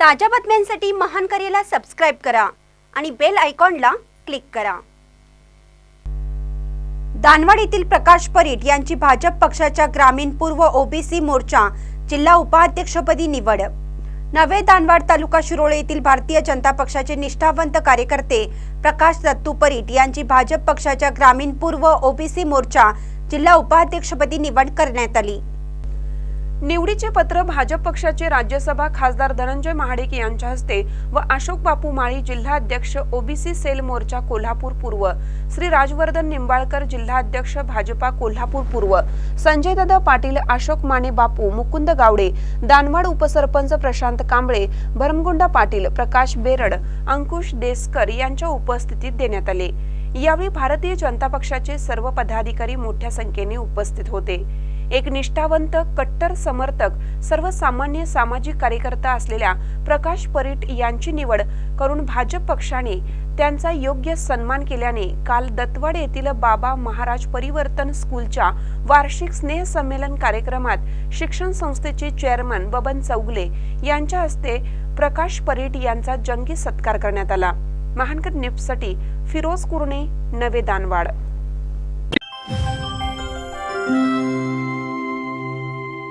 ताज्या बातम्यांसाठी महान करेला सबस्क्राईब करा आणि बेल आयकॉनला क्लिक करा. दानवाड येथील प्रकाश परीट यांची भाजप पक्षाच्या ग्रामीण पूर्व ओबीसी मोर्चा जिल्हा उपाध्यक्षपदी निवड. नवे दानवाड तालुका शिरोळे येथील भारतीय जनता पक्षाचे निष्ठावंत कार्यकर्ते प्रकाश दत्तू परीट यांची भाजप पक्षाच्या ग्रामीण पूर्व ओबीसी मोर्चा जिल्हा उपाध्यक्षपदी निवड करण्यात आली. निवडीचे पत्र भाजप पक्षाचे राज्यसभा खासदार धनंजय महाडिक यांच्या हस्ते व अशोक बापू माळी जिल्हाध्यक्ष ओबीसी सेल मोर्चा कोल्हापूर पूर्व. श्री राजवर्धन निंबाळकर जिल्हाध्यक्ष भाजपा कोल्हापूर पूर्व. संजयदादा पाटील अशोक माने बापू मुकुंद गावडे दानवाड उपसरपंच प्रशांत कांबळे भरमगुंडा पाटील प्रकाश बेरड अंकुश देसकर यांच्या उपस्थितीत देण्यात आले. यावेळी भारतीय जनता पक्षाचे सर्व पदाधिकारी मोठ्या संख्येने उपस्थित होते. एक निष्ठावंत कट्टर समर्थक सर्वसामान्य सामाजिक कार्यकर्ता असलेल्या प्रकाश परीट यांची निवड करून भाजप पक्षाने त्यांचा योग्य सन्मान केल्याने काल दत्तवाड येथील बाबा महाराज परिवर्तन स्कूलच्या वार्षिक स्नेह संमेलन कार्यक्रमात शिक्षण संस्थेचे चेअरमन बबन चौगले यांच्या हस्ते प्रकाश परीट यांचा जंगी सत्कार करण्यात आला. महानकर निफ्टसाठी फिरोज कुरणे नवे दानवाड